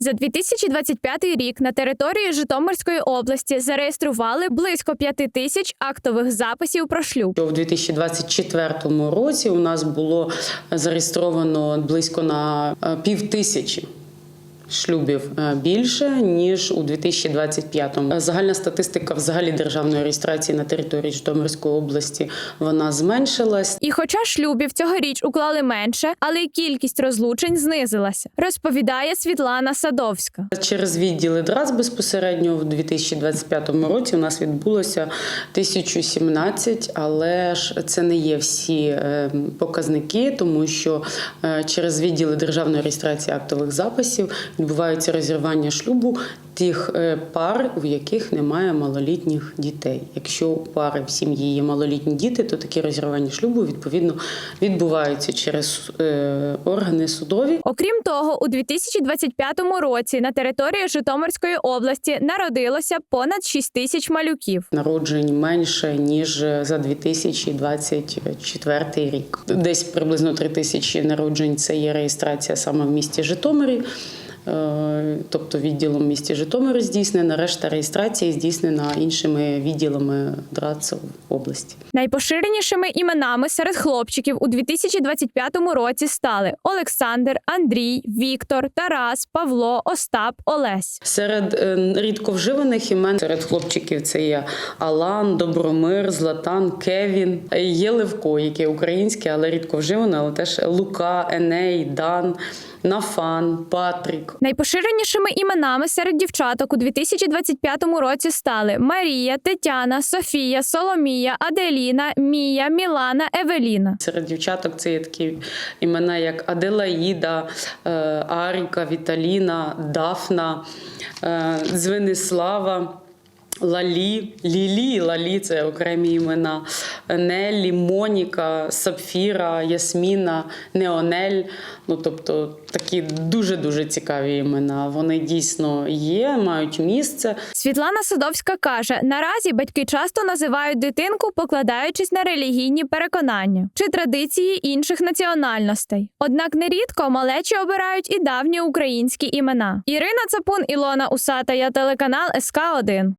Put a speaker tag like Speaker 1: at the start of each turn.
Speaker 1: За 2025 рік на території Житомирської області зареєстрували близько 5 тисяч актових записів про шлюб.
Speaker 2: У 2024 році у нас було зареєстровано близько на е, пів тисячі. Шлюбів е, більше ніж у 2025-му. Е, Загальна статистика взагалі державної реєстрації на території Житомирської області вона зменшилась.
Speaker 1: І хоча шлюбів цьогоріч уклали менше, але й кількість розлучень знизилася, розповідає Світлана Садовська.
Speaker 2: Через відділи ДРАЦ безпосередньо в 2025 році у нас відбулося 1017, але ж це не є всі е, показники, тому що е, через відділи державної реєстрації актових записів відбуваються розірвання шлюбу тих е, пар, у яких немає малолітніх дітей. Якщо у пари в сім'ї є малолітні діти, то такі розірвання шлюбу відповідно відбуваються через е, органи судові.
Speaker 1: Окрім того, у 2025 році на території Житомирської області народилося понад 6 тисяч малюків.
Speaker 2: Народжень менше ніж за 2024 рік. Десь приблизно 3 тисячі народжень це є реєстрація саме в місті Житомирі. Е, Тобто відділом в місті Житомирі здійснена, решта реєстрації здійснена іншими відділами ДРАЦ в області.
Speaker 1: Найпоширенішими іменами серед хлопчиків у 2025 році стали Олександр, Андрій, Віктор, Тарас, Павло, Остап, Олесь.
Speaker 2: Серед е, рідко вживаних імен серед хлопчиків це є Алан, Добромир, Златан, Кевін. Є Левко, яке українське, але рідко вживане, але теж Лука, Еней, Дан, Нафан, Патрік.
Speaker 1: Найпоширенішими іменами серед дівчаток у 2025 році стали Марія, Тетяна, Софія, Соломія, Аделіна, Мія, Мілана, Евеліна.
Speaker 2: Серед дівчаток це є такі імена, як Аделаїда, е, Аріка, Віталіна, Дафна, е, Дзвенислава. Лалі, Лілі, Лалі це окремі імена, Нелі, Моніка, Сапфіра, Ясміна, Неонель. Ну тобто такі дуже дуже цікаві імена. Вони дійсно є, мають місце.
Speaker 1: Світлана Садовська каже: наразі батьки часто називають дитинку, покладаючись на релігійні переконання чи традиції інших національностей. Однак нерідко малечі обирають і давні українські імена. Ірина Цапун, Ілона Усата, я телеканал СК 1